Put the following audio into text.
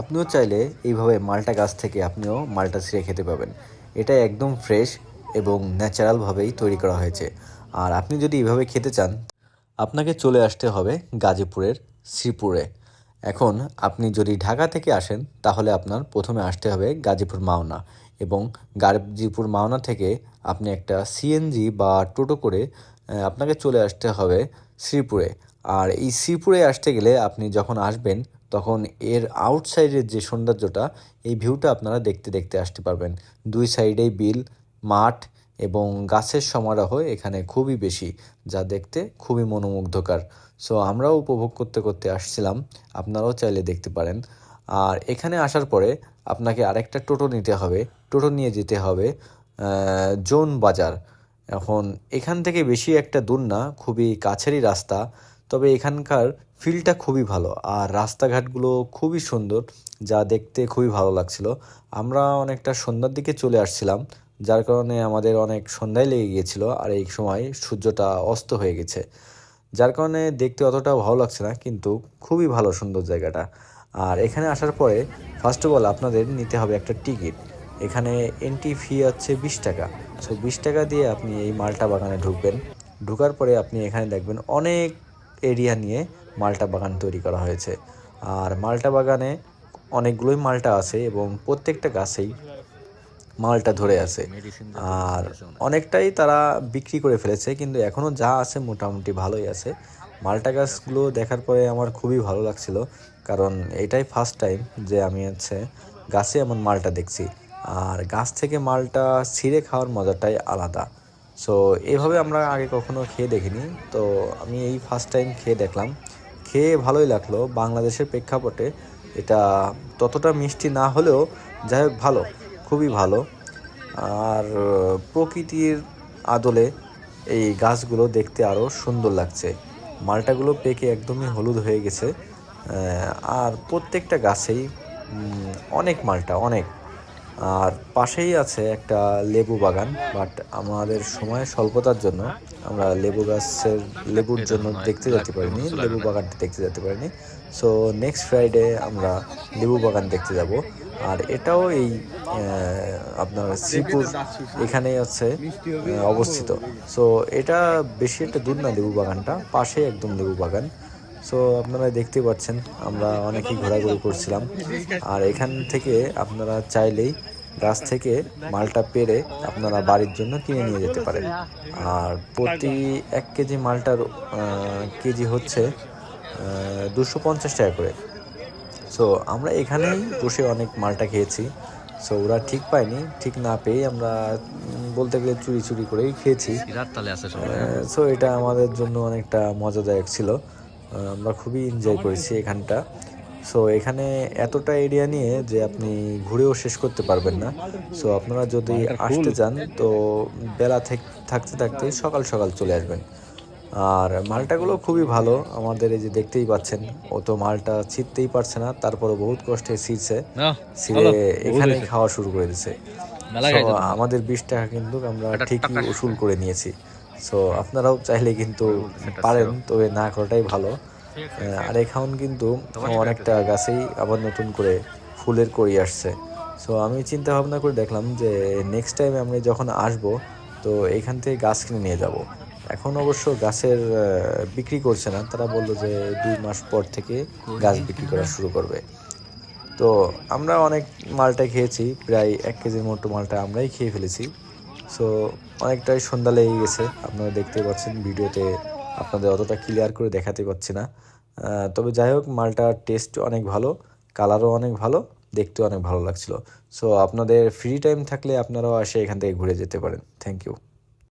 আপনিও চাইলে এইভাবে মালটা গাছ থেকে আপনিও মালটা ছিঁড়ে খেতে পাবেন। এটা একদম ফ্রেশ এবং ন্যাচারালভাবেই তৈরি করা হয়েছে। আর আপনি যদি এইভাবে খেতে চান, আপনাকে চলে আসতে হবে গাজীপুরের শ্রীপুরে। এখন আপনি যদি ঢাকা থেকে আসেন, তাহলে আপনার প্রথমে আসতে হবে গাজীপুর মাওনা এবং গাজীপুর মাওনা থেকে আপনি একটা সিএনজি বা টোটো করে আপনাকে চলে আসতে হবে শ্রীপুরে। আর এই শ্রীপুরে আসতে গেলে আপনি যখন আসবেন তখন এর আউটসাইডের যে সৌন্দর্যটা, এই ভিউটা আপনারা দেখতে দেখতে আসতে পারবেন। দুই সাইডেই বিল, মাঠ এবং গাছের সমারোহ এখানে খুবই বেশি, যা দেখতে খুবই মনোমুগ্ধকর। সো আমরাও উপভোগ করতে করতে আসছিলাম, আপনারাও চাইলে দেখতে পারেন। আর এখানে আসার পরে আপনাকে আরেকটা টোটো নিতে হবে। টোটো নিয়ে যেতে হবে জোন বাজার। এখন এখান থেকে বেশি একটা দূর না, খুবই কাছেরই রাস্তা। তবে এখানকার ফিলটা খুবই ভালো আর রাস্তাঘাটগুলো খুবই সুন্দর, যা দেখতে খুবই ভালো লাগছিল। আমরা অনেকটা সন্ধ্যার দিকে চলে আসছিলাম, যার কারণে আমাদের অনেক সন্ধ্যায় লেগে গিয়েছিল আর এই সময় সূর্যটা অস্ত হয়ে গেছে। যার কারণে দেখতে অতটা ভালো লাগছে না, কিন্তু খুবই ভালো সুন্দর জায়গাটা। আর এখানে আসার পরে ফার্স্ট অফ অল আপনাদের নিতে হবে একটা টিকিট এখানে এন্ট্রি ফি হচ্ছে বিশ টাকা। সো বিশ টাকা দিয়ে আপনি এই মালটা বাগানে ঢুকবেন। ঢোকার পরে আপনি এখানে দেখবেন অনেক এরিয়া নিয়ে মালটা বাগান তৈরি করা হয়েছে। আর মালটা বাগানে অনেকগুলোই মালটা আছে এবং প্রত্যেকটা গাছেই মালটা ধরে আছে। আর অনেকটাই তারা বিক্রি করে ফেলেছে, কিন্তু এখনও যা আছে মোটামুটি ভালোই আছে। মালটা গাছগুলো দেখার পরে আমার খুবই ভালো লাগছিল, কারণ এটাই ফার্স্ট টাইম যে আমি হচ্ছে গাছে এমন মালটা দেখছি। আর গাছ থেকে মালটা ছিঁড়ে খাওয়ার মজাটাই আলাদা। সো এভাবে আমরা আগে কখনো খেয়ে দেখিনি। তো আমি এই ফার্স্ট টাইম খেয়ে দেখলাম। খেয়ে ভালোই লাগল। বাংলাদেশের প্রেক্ষাপটে এটা ততটা মিষ্টি না হলেও যাই হোক ভালো, খুবই ভালো। আর প্রকৃতির আদলে এই গাছগুলো দেখতে আরও সুন্দর লাগছে। মালটাগুলো পেকে একদমই হলুদ হয়ে গেছে। আর প্রত্যেকটা গাছেই অনেক মালটা, অনেক। আর পাশেই আছে একটা লেবু বাগান বাট আমাদের সময় স্বল্পতার জন্য আমরা লেবু গাছের লেবুর জন্য দেখতে যেতে পারিনি লেবু বাগানটা দেখতে যেতে পারিনি। সো নেক্সট ফ্রাইডে আমরা লেবু বাগান দেখতে যাব। আর এটাও এই আহ, আপনার শ্রীপুর এখানেই হচ্ছে অবস্থিত। সো এটা বেশি একটা দূর না লেবু বাগানটা পাশে একদম লেবু বাগান। সো আপনারা দেখতে পাচ্ছেন আমরা অনেকেই ঘোরাঘুরি করছিলাম। আর এখান থেকে আপনারা চাইলেই গাছ থেকে মালটা পেরে আপনারা বাড়ির জন্য কিনে নিয়ে যেতে পারেন। আর প্রতি এক কেজি মালটার কেজি হচ্ছে দুশো পঞ্চাশ টাকা করে। সো আমরা এখানেই বসে অনেক মালটা খেয়েছি। সো ওরা ঠিক পায়নি ঠিক না পেয়ে আমরা বলতে গেলে চুরি চুরি করেই খেয়েছি। সো এটা আমাদের জন্য অনেকটা মজাদায়ক ছিল। আমরা খুবই এনজয় করেছি এখানটা। সো এখানে এতটা এরিয়া নিয়ে যে আপনি ঘুরেও শেষ করতে পারবেন না। সো আপনারা যদি আসতে চান তো বেলা থেকে থাকতে থাকতে সকাল সকাল চলে আসবেন। আর মালটাগুলো খুবই ভালো। আমাদের এই যে দেখতেই পাচ্ছেন ও তো মালটা ছিঁড়তেই পারছে না তারপরে বহুত কষ্টে ছিঁড়ছে ছিঁড়ে এখানেই খাওয়া শুরু করে দিছে। আমাদের বিশ টাকা কিন্তু আমরা ঠিকই উসুল করে নিয়েছি। সো আপনারাও চাইলে কিন্তু পারেন তবে না করাটাই ভালো। আর এখন কিন্তু অনেকটা গাছেই আবার নতুন করে ফুলের করি আসছে। সো আমি চিন্তা ভাবনা করে দেখলাম যে নেক্সট টাইম আমি যখন আসব তো এখান থেকে গাছ কিনে নিয়ে যাব। এখন অবশ্য গাছের বিক্রি করছে না। তারা বলল যে দুই মাস পর থেকে গাছ বিক্রি করা শুরু করবে। তো আমরা অনেক মালটা খেয়েছি। প্রায় এক কেজির মতো মালটা আমরাই খেয়ে ফেলেছি। সো অনেকটাই সন্ধ্যা লেগে গেছে। আপনারা দেখতে পাচ্ছেন, ভিডিওতে আপনাদের অতটা ক্লিয়ার করে দেখাতে পাচ্ছি না। তবে যাই হোক, মালটার টেস্ট অনেক ভালো কালারও অনেক ভালো, দেখতেও অনেক ভালো লাগছিল। সো আপনাদের ফ্রি টাইম থাকলে আপনারাও আসে এখান থেকে ঘুরে যেতে পারেন। Thank you